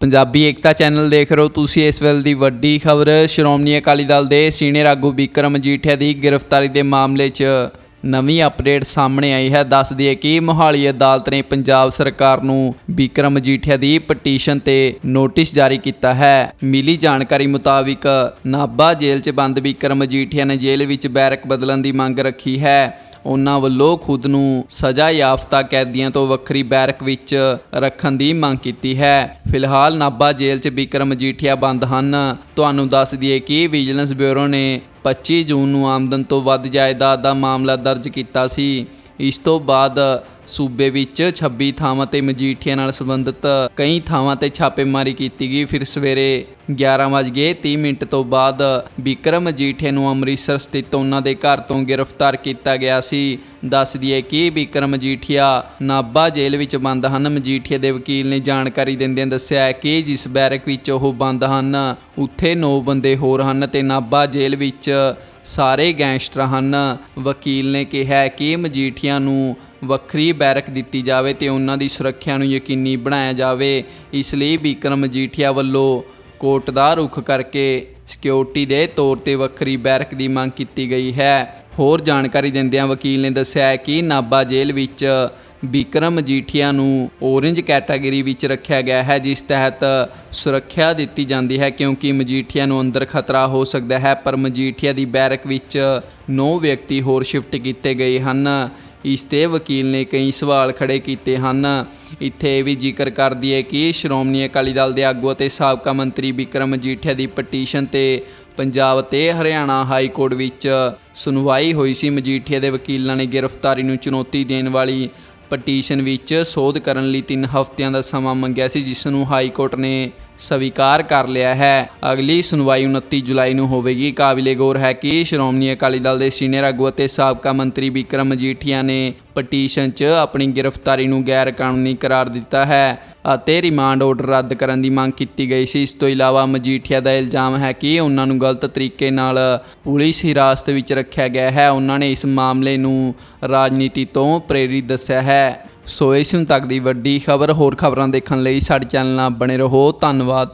ਪੰਜਾਬੀ ਏਕਤਾ channel ਦੇਖ ਰਹੇ ਹੋ ਤੁਸੀਂ ਇਸ ਵੇਲੇ ਦੀ ਵੱਡੀ ਖਬਰ। ਸ਼੍ਰੋਮਣੀ ਅਕਾਲੀ ਦਲ ਦੇ ਸੀਨੀਅਰ ਆਗੂ ਵਿਕਰਮ ਮਜੀਠੀਆ ਦੀ ਗ੍ਰਿਫਤਾਰੀ ਦੇ ਮਾਮਲੇ 'ਚ ਨਵੀਂ ਅਪਡੇਟ ਸਾਹਮਣੇ ਆਈ ਹੈ। ਦੱਸ ਦਈਏ ਕਿ ਮੋਹਾਲੀ ਅਦਾਲਤ ਨੇ ਪੰਜਾਬ ਸਰਕਾਰ ਨੂੰ ਵਿਕਰਮ ਮਜੀਠੀਆ ਦੀ ਪਟੀਸ਼ਨ ਤੇ ਨੋਟਿਸ ਜਾਰੀ ਕੀਤਾ ਹੈ। ਮਿਲੀ ਜਾਣਕਾਰੀ ਮੁਤਾਬਿਕ ਨਾਭਾ ਜੇਲ੍ਹ 'ਚ ਬੰਦ ਵਿਕਰਮ ਮਜੀਠੀਆ ਨੇ ਜੇਲ੍ਹ ਵਿੱਚ ਬੈਰਕ ਬਦਲਣ ਦੀ ਮੰਗ ਰੱਖੀ ਹੈ। ਉਹਨਾਂ ਵੱਲੋਂ ਖੁਦ ਨੂੰ ਸਜ਼ਾ ਯਾਫਤਾ ਕੈਦੀਆਂ ਤੋਂ ਵੱਖਰੀ ਬੈਰਕ ਵਿੱਚ ਰੱਖਣ ਦੀ ਮੰਗ ਕੀਤੀ ਹੈ। ਫਿਲਹਾਲ ਨਾਭਾ ਜੇਲ੍ਹ 'ਚ ਬਿਕਰਮ ਮਜੀਠੀਆ ਬੰਦ ਹਨ। ਤੁਹਾਨੂੰ ਦੱਸ ਦਈਏ ਕਿ ਵਿਜੀਲੈਂਸ ਬਿਊਰੋ ਨੇ 25 ਜੂਨ ਨੂੰ ਆਮਦਨ ਤੋਂ ਵੱਧ ਜਾਇਦਾਦ ਦਾ ਮਾਮਲਾ ਦਰਜ ਕੀਤਾ ਸੀ। ਇਸ ਤੋਂ ਬਾਅਦ ਸੂਬੇ ਵਿੱਚ 26 ਥਾਵਾਂ ਤੇ ਮਜੀਠੀਆ ਨਾਲ ਸੰਬੰਧਿਤ ਕਈ ਥਾਵਾਂ ਤੇ ਛਾਪੇਮਾਰੀ ਕੀਤੀ ਗਈ। ਫਿਰ ਸਵੇਰੇ 11:30 ਮਿੰਟ ਤੋਂ ਬਾਅਦ ਵਿਕਰਮ ਮਜੀਠੀਆ ਨੂੰ ਅੰਮ੍ਰਿਤਸਰ ਸਥਿਤ ਉਹਨਾਂ ਦੇ ਘਰ ਤੋਂ ਗ੍ਰਿਫਤਾਰ ਕੀਤਾ ਗਿਆ ਸੀ। ਦੱਸ ਦਈਏ ਕਿ ਵਿਕਰਮ ਮਜੀਠੀਆ ਨਾਭਾ ਜੇਲ੍ਹ ਵਿੱਚ ਬੰਦ ਹਨ। ਮਜੀਠੀਆ ਦੇ ਵਕੀਲ ਨੇ ਜਾਣਕਾਰੀ ਦਿੰਦਿਆਂ ਦੱਸਿਆ ਕਿ ਜਿਸ ਬੈਰਕ ਵਿੱਚ ਉਹ ਬੰਦ ਹਨ, ਉੱਥੇ 9 ਬੰਦੇ ਹੋਰ ਹਨ ਤੇ ਨਾਭਾ ਜੇਲ੍ਹ ਵਿੱਚ ਸਾਰੇ ਗੈਂਗਸਟਰ ਹਨ। ਵਕੀਲ ਨੇ ਕਿਹਾ ਕਿ ਮਜੀਠੀਆ ਨੂੰ ਵੱਖਰੀ ਬੈਰਕ ਦਿੱਤੀ ਜਾਵੇ ਤੇ ਉਹਨਾਂ ਦੀ ਸੁਰੱਖਿਆ ਨੂੰ ਯਕੀਨੀ ਬਣਾਇਆ ਜਾਵੇ। ਇਸ ਲਈ ਵਿਕਰਮ ਮਜੀਠੀਆ ਵੱਲੋਂ ਕੋਟ ਦਾ ਰੁਖ ਕਰਕੇ ਸਿਕਿਉਰਿਟੀ ਦੇ ਤੌਰ ਤੇ ਵੱਖਰੀ ਬੈਰਕ ਦੀ ਮੰਗ ਕੀਤੀ ਗਈ ਹੈ। ਹੋਰ ਜਾਣਕਾਰੀ ਦਿੰਦਿਆਂ ਵਕੀਲ ਨੇ ਦੱਸਿਆ ਹੈ ਕਿ ਨਾਭਾ ਜੇਲ੍ਹ ਵਿੱਚ ਵਿਕਰਮ ਮਜੀਠੀਆ ਨੂੰ ਔਰੇਂਜ ਕੈਟਾਗਰੀ ਵਿੱਚ ਰੱਖਿਆ ਗਿਆ ਹੈ, ਜਿਸ ਤਹਿਤ ਸੁਰੱਖਿਆ ਦਿੱਤੀ ਜਾਂਦੀ ਹੈ ਕਿਉਂਕਿ ਮਜੀਠੀਆ ਨੂੰ ਅੰਦਰ ਖਤਰਾ ਹੋ ਸਕਦਾ ਹੈ, ਪਰ ਮਜੀਠੀਆ ਦੀ ਬੈਰਕ ਵਿੱਚ 9 ਵਿਅਕਤੀ ਹੋਰ ਸ਼ਿਫਟ ਕੀਤੇ ਗਏ ਹਨ। ਇਸ ਤੇ ਵਕੀਲ ਨੇ ਕਈ ਸਵਾਲ ਖੜੇ ਕੀਤੇ ਹਨ। ਇੱਥੇ ਇਹ ਵੀ ਜ਼ਿਕਰ ਕਰ ਦਈਏ ਕਿ ਸ਼੍ਰੋਮਣੀ ਅਕਾਲੀ ਦਲ ਦੇ ਆਗੂ ਅਤੇ ਸਾਬਕਾ ਮੰਤਰੀ ਵਿਕਰਮ ਮਜੀਠੀਆ ਦੀ ਪਟੀਸ਼ਨ ਤੇ ਪੰਜਾਬ ਤੇ ਹਰਿਆਣਾ ਹਾਈ ਕੋਰਟ ਵਿੱਚ ਸੁਣਵਾਈ ਹੋਈ ਸੀ। ਮਜੀਠੀਆ ਦੇ ਵਕੀਲਾਂ ਨੇ ਗ੍ਰਿਫਤਾਰੀ ਨੂੰ ਚੁਣੌਤੀ ਦੇਣ ਵਾਲੀ ਪਟੀਸ਼ਨ ਵਿੱਚ ਸੋਧ ਕਰਨ ਲਈ 3 ਹਫ਼ਤਿਆਂ ਦਾ ਸਮਾਂ ਮੰਗਿਆ ਸੀ, ਜਿਸ ਨੂੰ ਹਾਈ ਕੋਰਟ ਨੇ ਸਵੀਕਾਰ ਕਰ ਲਿਆ ਹੈ। ਅਗਲੀ ਸੁਣਵਾਈ 29 ਜੁਲਾਈ ਨੂੰ ਹੋਵੇਗੀ। ਕਾਬਿਲੇ ਗੌਰ ਹੈ ਕਿ ਸ਼੍ਰੋਮਣੀ ਅਕਾਲੀ ਦਲ ਦੇ ਸੀਨੀਅਰ ਆਗੂ ਅਤੇ ਸਾਬਕਾ ਮੰਤਰੀ ਵਿਕਰਮ ਮਜੀਠੀਆ ਨੇ ਪਟੀਸ਼ਨ 'ਚ ਆਪਣੀ ਗ੍ਰਿਫਤਾਰੀ ਨੂੰ ਗੈਰ ਕਾਨੂੰਨੀ ਕਰਾਰ ਦਿੱਤਾ ਹੈ ਅਤੇ ਰਿਮਾਂਡ ਆਰਡਰ ਰੱਦ ਕਰਨ ਦੀ ਮੰਗ ਕੀਤੀ ਗਈ ਸੀ। ਇਸ ਤੋਂ ਇਲਾਵਾ ਮਜੀਠੀਆ ਦਾ ਇਲਜ਼ਾਮ ਹੈ ਕਿ ਉਹਨਾਂ ਨੂੰ ਗਲਤ ਤਰੀਕੇ ਨਾਲ ਪੁਲਿਸ ਹਿਰਾਸਤ ਵਿੱਚ ਰੱਖਿਆ ਗਿਆ ਹੈ। ਉਹਨਾਂ ਨੇ ਇਸ ਮਾਮਲੇ ਨੂੰ ਰਾਜਨੀਤੀ ਤੋਂ ਪ੍ਰੇਰਿਤ ਦੱਸਿਆ ਹੈ। ਸੋ ਇਸ ਹੁਣ ਤੱਕ ਦੀ ਵੱਡੀ ਖਬਰ। ਹੋਰ ਖਬਰਾਂ ਦੇਖਣ ਲਈ ਸਾਡੇ ਚੈਨਲ ਨਾਲ ਬਣੇ ਰਹੋ। ਧੰਨਵਾਦ।